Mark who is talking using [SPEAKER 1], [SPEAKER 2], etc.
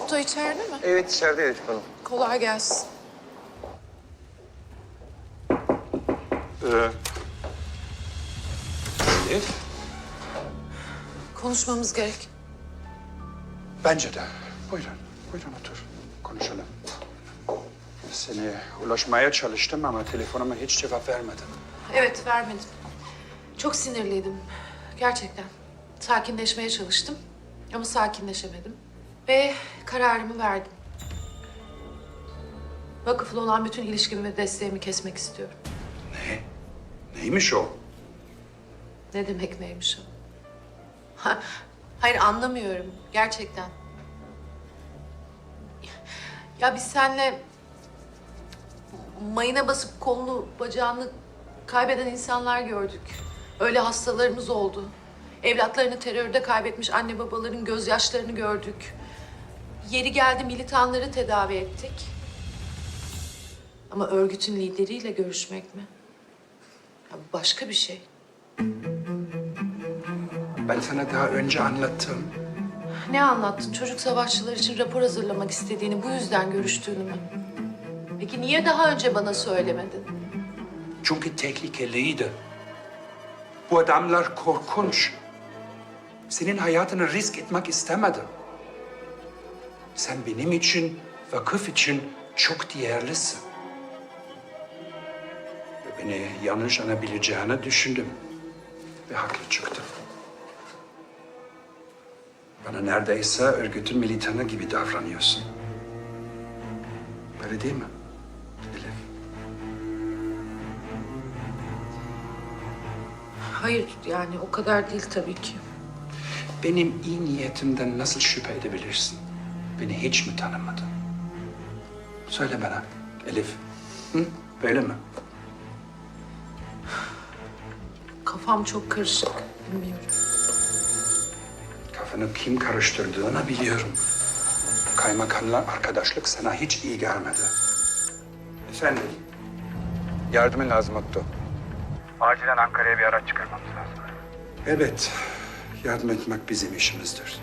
[SPEAKER 1] Oktay içeride mi?
[SPEAKER 2] Evet içeride Elif Hanım.
[SPEAKER 1] Kolay gelsin.
[SPEAKER 2] Ee, Elif?
[SPEAKER 1] Konuşmamız gerek.
[SPEAKER 3] Bence de. Buyurun, buyurun otur. Konuşalım. Seni ulaşmaya çalıştım ama telefonuma hiç cevap vermedin.
[SPEAKER 1] Evet vermedim. Çok sinirliydim. Gerçekten. Sakinleşmeye çalıştım. Ama sakinleşemedim. Ve kararımı verdim. Vakıfla olan bütün ilişkimi ve desteğimi kesmek istiyorum.
[SPEAKER 3] Ne? Neymiş o?
[SPEAKER 1] Ne demek neymiş o? Ha, Hayır anlamıyorum gerçekten. Ya biz seninle mayına basıp kolunu bacağını kaybeden insanlar gördük. Öyle hastalarımız oldu. Evlatlarını terörde kaybetmiş anne babaların gözyaşlarını gördük. Yeri geldi militanları tedavi ettik. Ama örgütün lideriyle görüşmek mi? Ya bu başka bir şey.
[SPEAKER 3] Ben sana daha önce anlattım.
[SPEAKER 1] Ne anlattın? Çocuk savaşçılar için rapor hazırlamak istediğini, bu yüzden görüştüğünü mü? Peki niye daha önce bana söylemedin?
[SPEAKER 3] Çünkü tehlikeliydi. Bu adamlar korkunç. Senin hayatını risk etmek istemedim. Sen benim için, vakıf için çok değerlisin. Ve beni yanlış anabileceğini düşündüm. Ve haklı çıktım. Bana neredeyse örgütün militanı gibi davranıyorsun. Öyle değil mi? Elif.
[SPEAKER 1] Hayır yani o kadar değil tabii ki.
[SPEAKER 3] Benim iyi niyetimden nasıl şüphe edebilirsin? Beni hiç mi tanımadın? Söyle bana Elif. Hı? Böyle mi?
[SPEAKER 1] Kafam çok karışık. Bilmiyorum.
[SPEAKER 3] Kafanı kim karıştırdığını biliyorum. Kaymakamla arkadaşlık sana hiç iyi gelmedi. Efendim?
[SPEAKER 2] Yardımın lazım Otto.
[SPEAKER 4] Acilen Ankara'ya bir araç çıkarmamız lazım.
[SPEAKER 3] Evet. Yardım etmek bizim işimizdir.